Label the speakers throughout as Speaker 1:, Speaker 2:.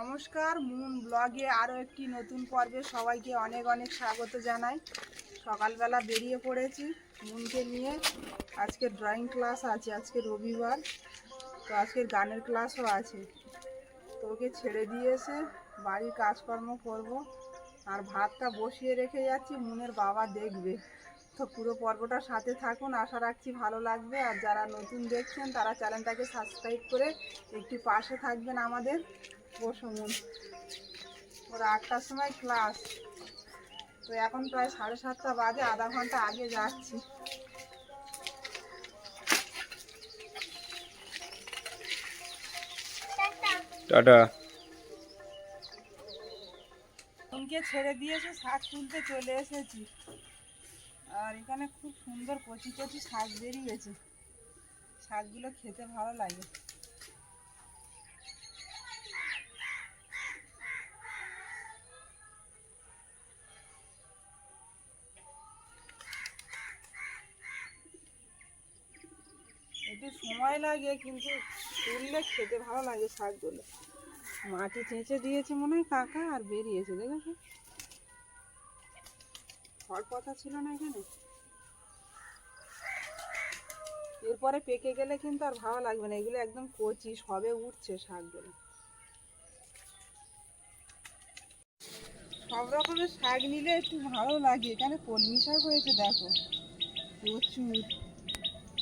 Speaker 1: নমস্কার, মুন ব্লগে আরও একটি নতুন পর্বে সবাইকে অনেক অনেক স্বাগত জানাই। সকালবেলা বেরিয়ে পড়েছি মুনকে নিয়ে। আজকে ড্রয়িং ক্লাস আছে, আজকে রবিবার, তো আজকের গানের ক্লাসও আছে। তো ওকে ছেড়ে দিয়েছে বাড়ির কাজকর্ম করব। আর ভাতটা বসিয়ে রেখে যাচ্ছি, মুনের বাবা দেখবে। তো পুরো পর্বটা সাথে থাকুন, আশা রাখছি ভালো লাগবে। আর যারা নতুন দেখছেন, তারা চ্যানেলটাকে সাবস্ক্রাইব করে একটু পাশে থাকবেন আমাদের। বসো ওর আটটার সময় ক্লাস তো এখন প্রায় সাড়ে সাতটা বাজে আধা ঘণ্টা আগে যাচ্ছি।
Speaker 2: টাটা।
Speaker 1: ছেড়ে দিয়েছে শাক তুলতে চলে এসেছি। আর এখানে খুব সুন্দর কচি কচি শাক বেরিয়েছে। শাকগুলো খেতে ভালো লাগে। সময় লাগে, কিন্তু তুললে খেতে ভালো লাগে শাকগুলো মাটি চেঁচে দিয়েছে মনে হয় কাকা আর বেরিয়েছে, দেখেছ? খড় পাতা ছিল না এখানে? এরপরে পেকে গেলে কিন্তু আর ভালো লাগবে না, এগুলো একদম কচি, সবে উঠছে শাকগুলো সব রকমের শাক নিলে একটু ভালো লাগে, এখানে কলমি শাক হয়েছে, দেখো। প্রচুর।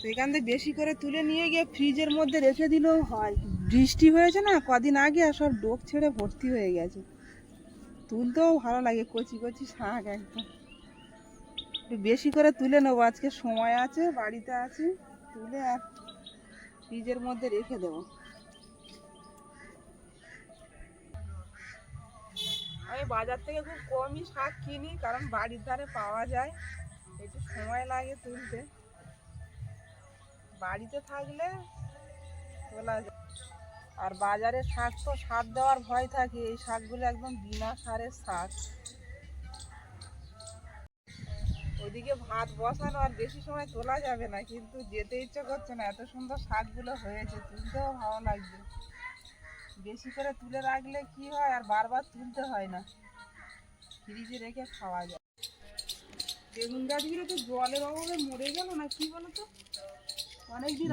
Speaker 1: তো এখান থেকে বেশি করে তুলে নিয়ে গিয়ে ফ্রিজের মধ্যে রেখে দিলেও হয়। বৃষ্টি হয়েছে না, কদিন আগে আর সব ডোক ছেড়ে ভর্তি হয়ে গেছে। তুলতেও ভালো লাগে, কচি কচি শাক একদম। বেশি করে তুলে নেব, আজকে সময় আছে, বাড়িতে আছে, তুলে আর ফ্রিজের মধ্যে রেখে দেবো। আমি বাজার থেকে খুব কমই শাক কিনি, কারণ বাড়ির ধারে পাওয়া যায়, একটু সময় লাগে তুলতে। বাড়িতে থাকলে তোলা আর বাজারে শাক তো সার দেওয়ার ভয় থাকে, এই শাকগুলো একদম বিনা সারের শাক। ওদিকে ভাত বসানো আর বেশি সময় তোলা যাবে না, কিন্তু যেতে ইচ্ছে করছে না, এত সুন্দর শাকগুলো হয়েছে, তুলতেও ভালো লাগবে বেশি করে তুলে রাখলে কি হয়, আর বারবার তুলতে হয় না। ফ্রিজে রেখে খাওয়া যায়। বেগুন গাছগুলো তো জলের অভাবে মরে গেল না, কি বলো তো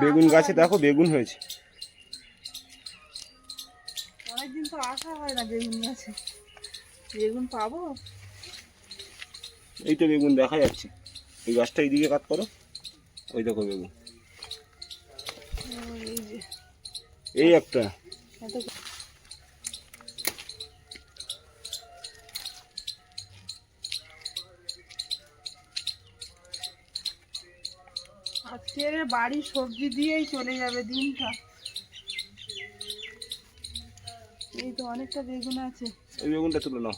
Speaker 2: বেগুন গাছে দেখো বেগুন হয়েছে।
Speaker 1: অনেকদিন তো আসা হয় না বেগুন গাছে। বেগুন পাবো?
Speaker 2: এই তো বেগুন দেখা যাচ্ছে। এই গাছটা এইদিকে কাট করো। ওই দেখো বেগুন।
Speaker 1: এই
Speaker 2: একটা।
Speaker 1: এত আজকে বাড়ির সবজি দিয়েই চলে যাবে দিনটা। এই তো অনেকটা বেগুন আছে।
Speaker 2: এই বেগুনটা তুলে নাও।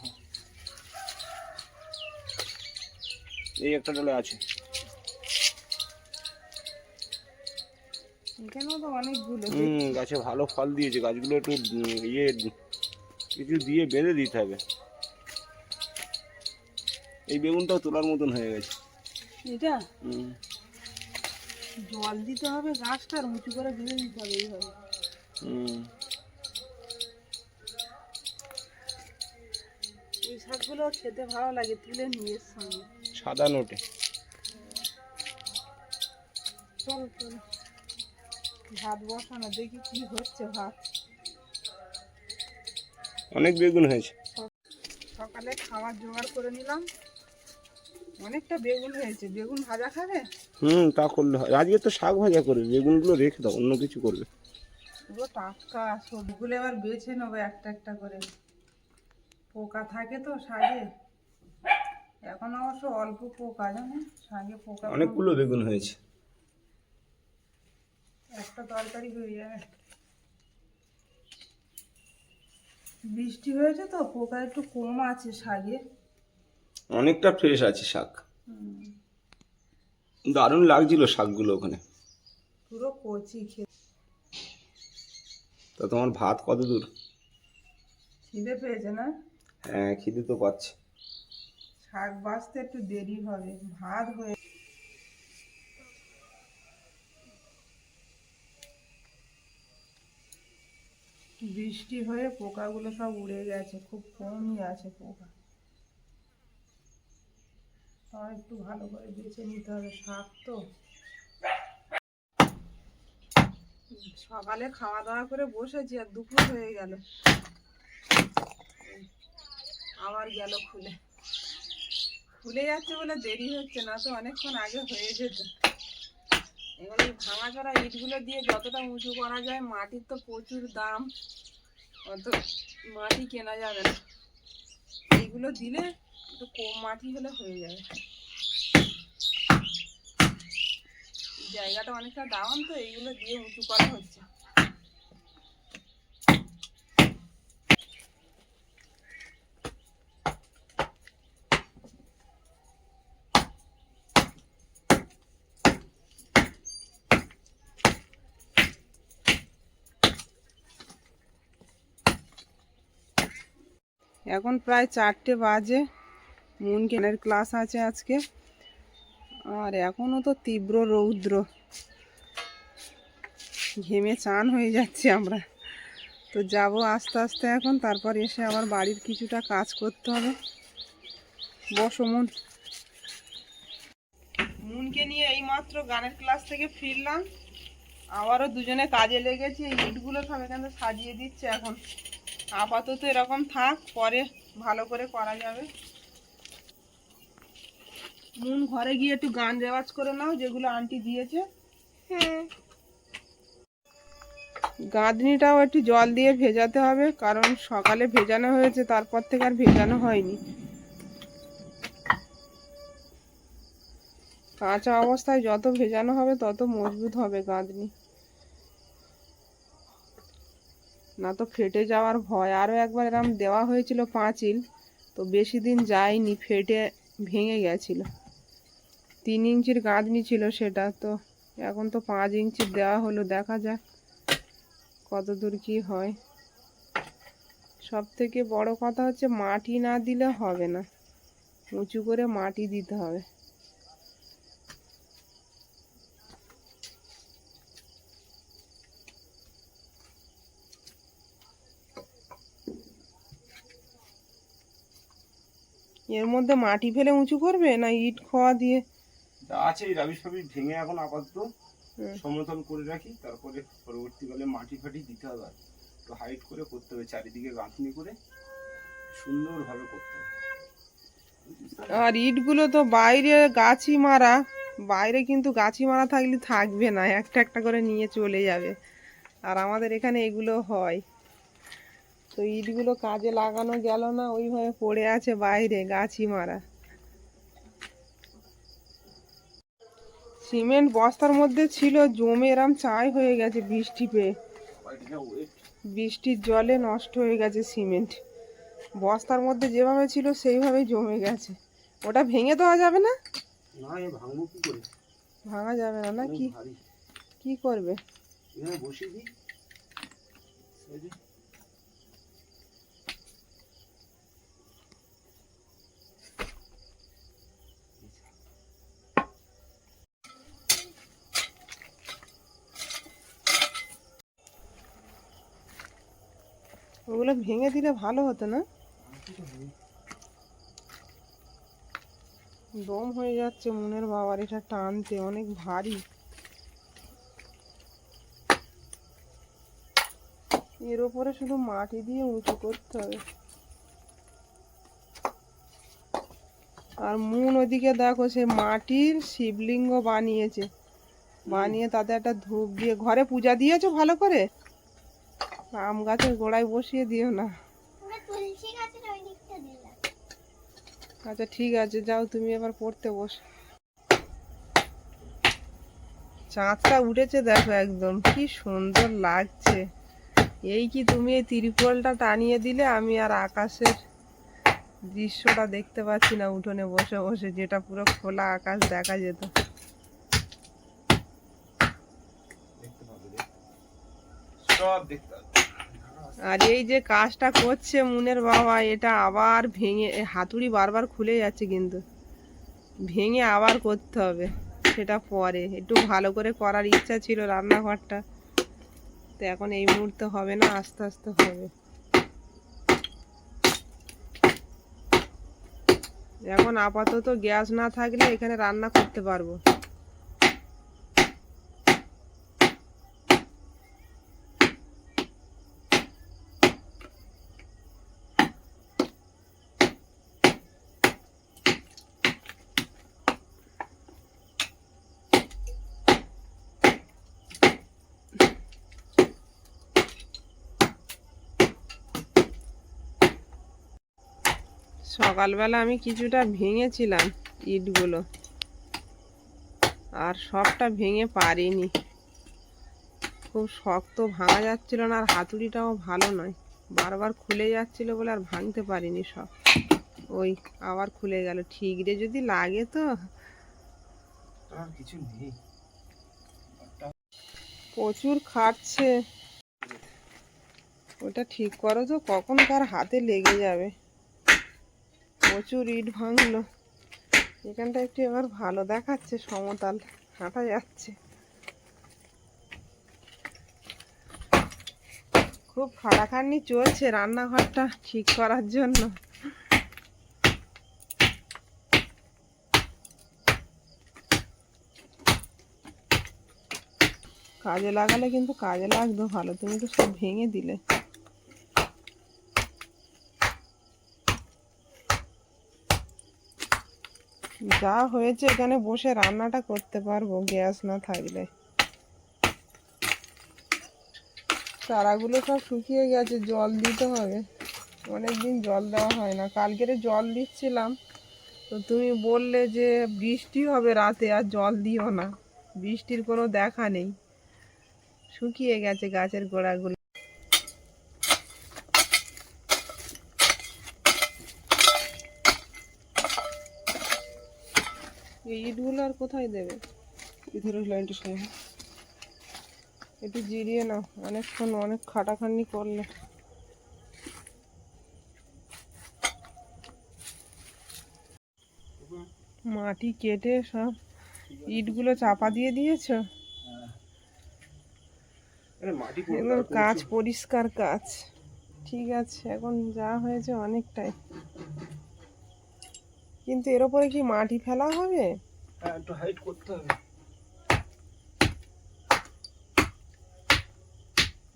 Speaker 2: এই একটা ডালে আছে।
Speaker 1: এখানেও তো অনেকগুলো।
Speaker 2: হুম গাছে ভালো ফল দিয়েছে। গাছগুলো একটু ইয়ে কিছু দিয়ে বেঁধে দিতে হবে। এই বেগুনটাও তোলার মতন হয়ে গেছে।
Speaker 1: এটা?
Speaker 2: হুম।
Speaker 1: জল দিতে হবে গাছটা উঁচু করে বেঁধে দিতে হবে এইভাবে। এই শাকগুলো খেতে ভালো লাগে তুলে নিয়ে সঙ্গে
Speaker 2: সাদা নোটে।
Speaker 1: চলো চলো। ভাত বসানো দেখি কি হচ্ছে ভাত।
Speaker 2: অনেক বেগুন হয়েছে।
Speaker 1: সকালে খাবার জোগাড় করে নিলাম। অনেকটা বেগুন হয়েছে। বেগুন ভাজা খাবে?
Speaker 2: হুম তা করলে হয়। আজকে তো শাক ভাজা করবে বেগুনগুলো রেখে দাও অন্য কিছু করবে।
Speaker 1: পুরো টাটকা সবগুলো এবার বেছে নেব একটা একটা করে। পোকা থাকে তো শাকে। এখন অবশ্য অল্প পোকা জানো? শাকে পোকা
Speaker 2: অনেকগুলো বেগুন হয়েছে।
Speaker 1: একটা তরকারি হয়ে যাবে। বৃষ্টি হয়েছে তো পোকা একটু কম আছে শাকে।
Speaker 2: অনেকটা ফ্রেশ আছে শাক।
Speaker 1: হুম,
Speaker 2: দারুণ লাগছিল শাকগুলো ওখানে।
Speaker 1: পুরো কচি খেতে।
Speaker 2: তা তোমার ভাত কত দূর?
Speaker 1: খিদে পেয়েছে না?
Speaker 2: হ্যাঁ খিদে তো পাচ্ছে।
Speaker 1: শাক বাঁচতে একটু দেরি হবে ভাত হয়ে বৃষ্টি হয়ে পোকাগুলো সব উড়ে গেছে খুব কমই আছে পোকা। তাও একটু ভালো করে বেছে নিতে হবে শাক তো। সকালে খাওয়া দাওয়া করে বসেছি আর দুপুর হয়ে গেল। আবার গেল খুলে। খুলে যাচ্ছে বলে দেরি হচ্ছে না তো অনেকক্ষণ আগে হয়ে যেত। এই ভাঙা চড়া ইটগুলো দিয়ে যতটা উঁচু করা যায় মাটির তো প্রচুর দাম। অত মাটি কেনা যাবে না। এইগুলো দিলে একটু কম মাটি হলে হয়ে যাবে। জায়গাটা অনেকটা ডাউন তো, এইগুলো দিয়ে উঁচু করা হচ্ছে। এখন প্রায় চারটে বাজে। মুন কেনের ক্লাস আছে আজকে। আর এখনও তো তীব্র রৌদ্র। ঘেমে চান হয়ে যাচ্ছে আমরা। তো যাব আস্তে আস্তে এখন, তারপর এসে আবার বাড়ির কিছুটা কাজ করতে হবে। বসো মুন। মুনকে নিয়ে এইমাত্র গানের ক্লাস থেকে ফিরলাম। আবারও দুজনে কাজে লেগেছি, এই ইটগুলো সব এখানে সাজিয়ে দিচ্ছে এখন। আপাতত এরকম থাক, পরে ভালো করে করা যাবে। মুন ঘরে গিয়ে একটু গান রেওয়াজ করে নাও যেগুলো আন্টি দিয়েছে।
Speaker 3: হ্যাঁ।
Speaker 1: গাঁদনিটাও একটু জল দিয়ে ভেজাতে হবে কারণ সকালে ভেজানো হয়েছে তারপর থেকে আর ভেজানো হয়নি। কাঁচা অবস্থায় যত ভেজানো হবে তত মজবুত হবে গাঁদনি। না তো ফেটে যাওয়ার ভয়। আরও একবার এরম দেওয়া হয়েছিল পাঁচিল তো বেশি দিন যায়নি ফেটে ভেঙে গেছিল। তিন ইঞ্চির গাঁদনি ছিল সেটা, তো এখন তো পাঁচ ইঞ্চির দেওয়া হলো, দেখা যাক কত দূর কি হয়। সব থেকে বড় কথা হচ্ছে মাটি না দিলে হবে না, উঁচু করে মাটি দিতে হবে। এর মধ্যে মাটি ফেলে উঁচু করবে না ইট খোয়া দিয়ে?
Speaker 2: আছে এই রাবিশ ফাবিশ ভেঙে এখন আপাতত। সমতল করে রাখি তারপরে পরবর্তীকালে মাটি ফাটি দিতে হবে আর একটু হাইট করে করতে হবে চারিদিকে গাঁথনি করে সুন্দরভাবে করতে হবে।
Speaker 1: আর ইটগুলো তো বাইরে গাছি মারা বাইরে কিন্তু গাছি মারা থাকলে থাকবে না একটা একটা করে নিয়ে চলে যাবে। আর আমাদের এখানে এগুলো হয়। তো ইটগুলো কাজে লাগানো গেল না ওইভাবে পড়ে আছে বাইরে গাছি মারা। সিমেন্ট বস্তার মধ্যে ছিল জমে এরম চাই হয়ে গেছে বৃষ্টি পেয়ে। বৃষ্টির জলে নষ্ট হয়ে গেছে সিমেন্ট। বস্তার মধ্যে যেভাবে ছিল সেইভাবেই জমে গেছে। ওটা ভেঙে দেওয়া যাবে না? ভাঙা যাবে না না কি কি করবে?
Speaker 2: বসিয়ে দিই।
Speaker 1: ওগুলো ভেঙে দিলে ভালো হতো না? দম হয়ে যাচ্ছে মনের বাবার এটা টানতে অনেক ভারী। এর ওপরে শুধু মাটি দিয়ে উঁচু করতে হবে। আর মুন ওদিকে দেখো সে মাটির শিবলিঙ্গ বানিয়েছে। বানিয়ে তাতে একটা ধূপ দিয়ে ঘরে পূজা দিয়েছ ভালো করে? আম গাছের গোড়ায় বসিয়ে দিও না।
Speaker 3: আমরা তুলসী গাছের ওই দিকটা দিলাম
Speaker 1: আচ্ছা ঠিক আছে যাও তুমি এবার পড়তে বস। চাঁদটা উঠেছে দেখো একদম কি সুন্দর লাগছে। এই কি তুমি এই তিরপলটা টানিয়ে দিলে? আমি আর আকাশের দৃশ্যটা দেখতে পাচ্ছি না উঠোনে বসে বসে যেটা পুরো খোলা আকাশ দেখা যেত।
Speaker 2: সব দেখতে
Speaker 1: আর এই যে কাজটা করছে মুনের বাবা, এটা আবার ভেঙে হাতুড়ি বারবার খুলে যাচ্ছে কিন্তু। ভেঙে আবার করতে হবে, সেটা পরে। একটু ভালো করে করার ইচ্ছা ছিল রান্নাঘরটা। তো এখন এই মুহূর্তে হবে না, আস্তে আস্তে হবে। এখন আপাতত গ্যাস না থাকলে এখানে রান্না করতে পারব। সকালবেলা আমি কিছুটা ভেঙেছিলাম ইটগুলো। আর সবটা ভেঙে পারিনি। খুব শক্ত ভাঙা যাচ্ছিল না আর হাতুড়িটাও ভালো নয়। বারবার খুলে যাচ্ছিল বলে আর ভাঙতে পারিনি সব। ওই আবার খুলে গেল। ঠিকরে যদি লাগে তো।
Speaker 2: আর কিছু নেই।
Speaker 1: প্রচুর খাটছে। ওটা ঠিক করো তো কখন কার হাতে লেগে যাবে। প্রচুর ইট ভাঙলো। এখানটা একটু এবার ভালো দেখাচ্ছে, সমতাল হাঁটা যাচ্ছে। খুব খাটাখাটনি চলছে রান্নাঘরটা ঠিক করার জন্য। কাজে লাগালে কিন্তু কাজে লাগতো ভালো, তুমি তো সব ভেঙে দিলে। যা হয়েছে এখানে বসে রান্নাটা করতে পারব, গ্যাস না থাকলে। চারাগুলো সব শুকিয়ে গেছে, জল দিতে হবে। অনেকদিন জল দেওয়া হয় না। কালকেরে জল দিচ্ছিলাম, তো তুমি বললে যে বৃষ্টি হবে রাতে, আর জল দিও না। বৃষ্টির কোনো দেখা নেই। শুকিয়ে গেছে গাছের গোড়াগুলো। এই ইটগুলো আর কোথায় দেবে?
Speaker 2: এখানে লাইনটা সময়
Speaker 1: একটু জিরিয়ে নাও অনেকক্ষণ অনেক খাটাখাটনি করলে। মাটি কেটে সব ইটগুলো চাপা দিয়ে দিয়েছ?
Speaker 2: আরে মাটি
Speaker 1: এগুলো
Speaker 2: পরিষ্কার
Speaker 1: কাজ পরিষ্কার কাজ ঠিক আছে এখন যা হয়েছে অনেকটাই। কিন্তু এর উপরে কি মাটি ফেলা হবে?
Speaker 2: হ্যাঁ একটু হাইট করতে হবে।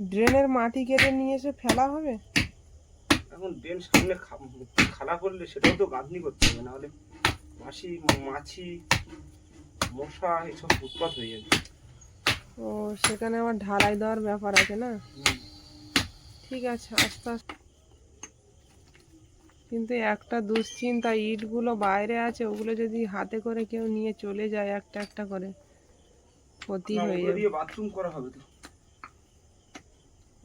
Speaker 1: ড্রেনের মাটি কেটে নিয়ে এসে ফেলা হবে?
Speaker 2: এখন ড্রেন সামনে খা- খাড়া করলে সেটাও তো গাঁথনি করতে হবে নাহলে মাছি মাছি মশা এসব উৎপাত হয়ে যাবে।
Speaker 1: ও সেখানে আমার ঢালাই দেওয়ার ব্যাপার আছে না? ঠিক আছে আস্তে আস্তে। কিন্তু একটা দুশ্চিন্তা ইটগুলো বাইরে আছে ওগুলো যদি হাতে করে কেউ নিয়ে চলে যায় একটা একটা করে ক্ষতি হয়ে যাবে।
Speaker 2: বাথরুম করা হবে তো।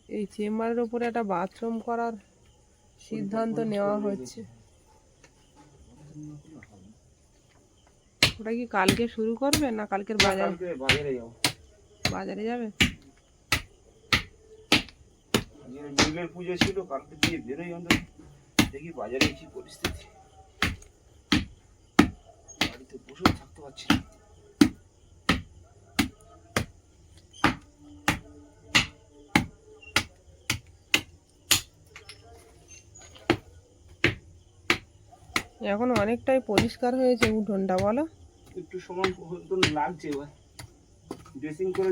Speaker 1: এই চেম্বারের উপরে একটা বাথরুম করার সিদ্ধান্ত নেওয়া হচ্ছে। ওটা কি কালকে শুরু করবে না কালকের বাজার?
Speaker 2: বাজারে যাব।
Speaker 1: বাজারে যাবে?
Speaker 2: পুজো ছিল কালকে দিয়ে বেরোই অন্তত। দেখি বাজারে কি পরিস্থিতি। বাড়িতে বসেও থাকতে পারছি না।
Speaker 1: এখন অনেকটাই পরিষ্কার হয়েছে উঠোনটা বলো।
Speaker 2: একটু সময় লাগছে এবার। ড্রেসিং করে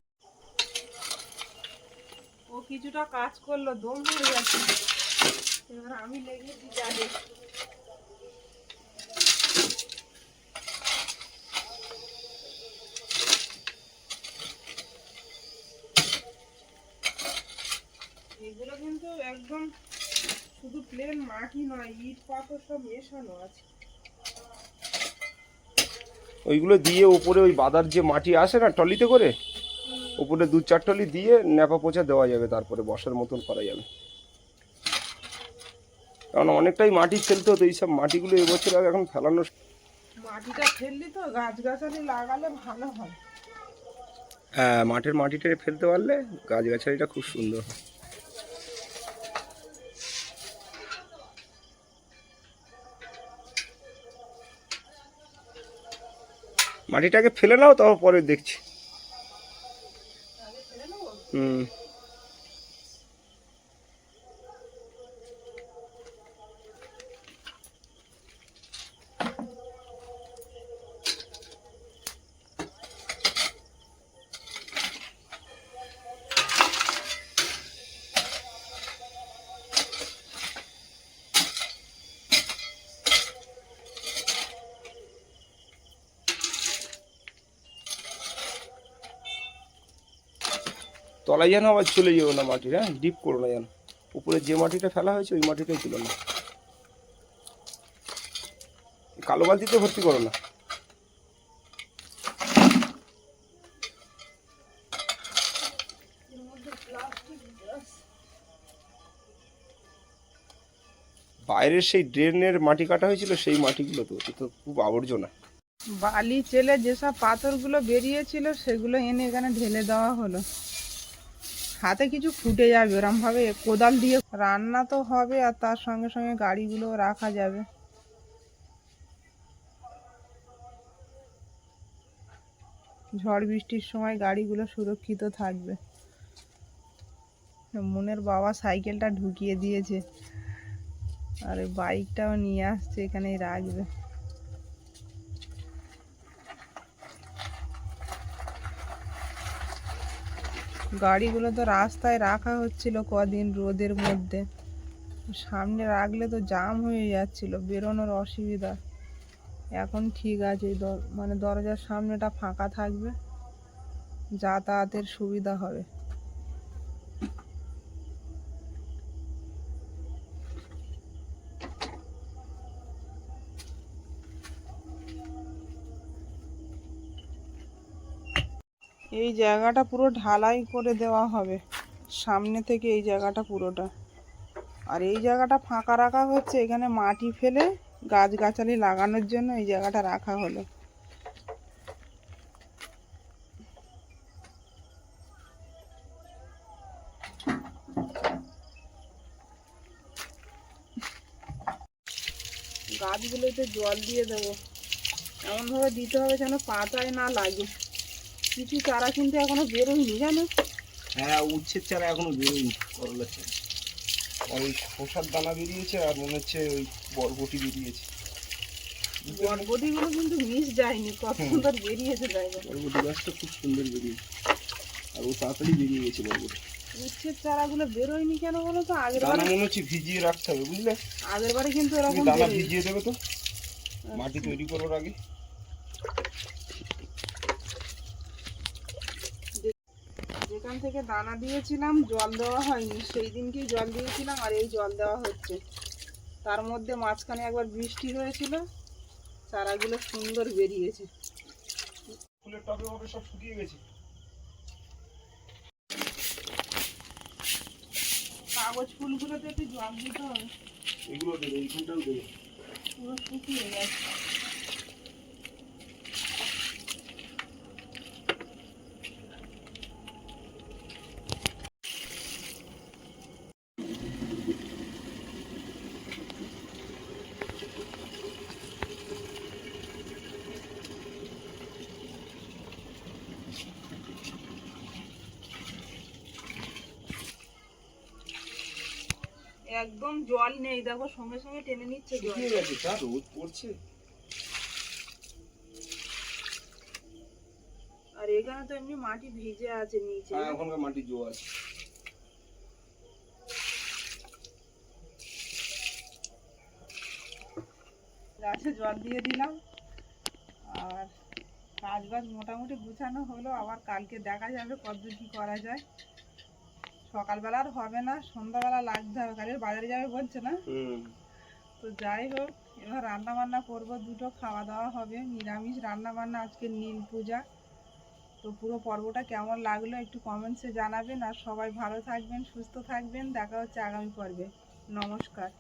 Speaker 1: ও কিছুটা কাজ করল দম হয়ে গেছে। এবার আমি লেগেছি যাবে। এগুলো কিন্তু একদম শুধু প্লেন মাটি নয় ইট পাথর সব মেশানো আছে।
Speaker 2: ওইগুলো দিয়ে উপরে ওই বাদার যে মাটি আসে না টলিতে করে উপরে দু চার টলি দিয়ে ন্যাপা পোচা দেওয়া যাবে তারপরে বসার মতন করা যাবে। কারণ অনেকটাই মাটি ফেলতে হতো এইসব মাটিগুলো এবছর আগে এখন ফেলানো
Speaker 1: মাটিটা ফেললি তো গাছগাছালি লাগালে ভালো হয়।
Speaker 2: হ্যাঁ মাঠের মাটিটা ফেলতে পারলে গাছগাছালিটা খুব সুন্দর হয়। মাটিটাকে ফেলে নাও তারপর পরে দেখছি। হুম। তলায় যেন আবার চলে যেও না মাটির হ্যাঁ? ডিপ করো না যেন। উপরে যে মাটিটা ফেলা হয়েছে, ওই মাটিটাই ছিল না কালো বালতিতে ভর্তি করো না। বাইরের সেই ড্রেনের মাটি কাটা হয়েছিল, সেই মাটিগুলো তো তো খুব আবর্জনা।
Speaker 1: বালি, চেলে যেসব পাথরগুলো বেরিয়েছিল, সেগুলো এনে এখানে ঢেলে দেওয়া হলো। হাতে কিছু ফুটে যাবে, ওরমভাবে কোদাল দিয়ে রান্না তো হবে আর তার সঙ্গে সঙ্গে গাড়িগুলো রাখা যাবে। ঝড় বৃষ্টির সময় গাড়িগুলো সুরক্ষিত থাকবে। মনের বাবা সাইকেলটা ঢুকিয়ে দিয়েছে, আর বাইকটাও নিয়ে আসছে, এখানেই রাখবে। গাড়িগুলো তো রাস্তায় রাখা হচ্ছিল কদিন রোদের মধ্যে। সামনে রাখলে তো জাম হয়ে যাচ্ছিল, বেরোনোর অসুবিধা। এখন ঠিক আছে মানে দরজার সামনেটা ফাঁকা থাকবে, যাতায়াতের সুবিধা হবে। এই জায়গাটা পুরো ঢালাই করে দেওয়া হবে। সামনে থেকে এই জায়গাটা পুরোটা। আর এই জায়গাটা ফাঁকা রাখা হচ্ছে, এখানে মাটি ফেলে গাছগাছালি লাগানোর জন্য এই জায়গাটা রাখা হলো। গাছগুলোতে জল দিয়ে দেবো। এমনভাবে দিতে হবে যেন পাতায় না লাগে। কিছু চারা কিন্তু এখনও বেরোয়নি জানো?
Speaker 2: হ্যাঁ উচ্ছের চারা এখনও বেরোয়নি করলার চারা। আর ওই খোসার দানা বেরিয়েছে আর মনে হচ্ছে ওই বরবটি বেরিয়েছে।
Speaker 1: বরবটিগুলো কিন্তু মিস যায়নি কত সুন্দর বেরিয়েছে জায়গা
Speaker 2: বরবটি গাছটা খুব সুন্দর বেরিয়েছে আর ও তাড়াতাড়ি বেরিয়ে গেছে বরবটি।
Speaker 1: উচ্ছের চারাগুলো বেরোয়নি কেন বলো তো? আগের
Speaker 2: দানা মনে হচ্ছে ভিজিয়ে রাখতে হবে বুঝলে?
Speaker 1: আগের বারে কিন্তু এরকম
Speaker 2: দানা ভিজিয়ে দেবে তো? মাটি তৈরি করার আগে।
Speaker 1: যেখান থেকে দানা দিয়েছিলাম জল দেওয়া হয়নি। সেই দিনকেই জল দিয়েছিলাম আর এই জল দেওয়া হচ্ছে। তার মধ্যে মাঝখানে একবার বৃষ্টি হয়েছিল চারাগুলো সুন্দর বেরিয়েছে।
Speaker 2: ফুলের টবে ওটা সব শুকিয়ে গেছে।
Speaker 1: কাগজ ফুলগুলোতে একটু জল দিতে হবে।
Speaker 2: এগুলো দেবে এইখানটাও দেবে।
Speaker 1: পুরো শুকিয়ে গেছে একদম জল নেই দেখো সঙ্গে সঙ্গে টেনে নিচ্ছে জল।
Speaker 2: শুকিয়ে গেছে তা রোদ পড়ছে।
Speaker 1: আর এখানে তো এমনি মাটি ভিজে আছে নিচে।
Speaker 2: হ্যাঁ ওখানকার মাটি জো আছে।
Speaker 1: গাছে জল দিয়ে দিলাম। আর কাজ বাজ মোটামুটি গুছানো হলো। আবার কালকে দেখা যাবে কতদূর কি করা যায়। সকালবেলা আর হবে না সন্ধ্যাবেলা লাগতে হবে কালকে বাজারে যাবে বলছে না।
Speaker 2: হুম।
Speaker 1: তো যাই হোক এবার রান্না বান্না করব দুটো খাওয়া দাওয়া হবে নিরামিষ রান্না বান্না আজকে নীল পূজা। তো পুরো পর্বটা কেমন লাগল একটু কমেন্টসে জানাবেন আর সবাই ভালো থাকবেন সুস্থ থাকবেন দেখা হচ্ছে আগামী পর্বে। নমস্কার।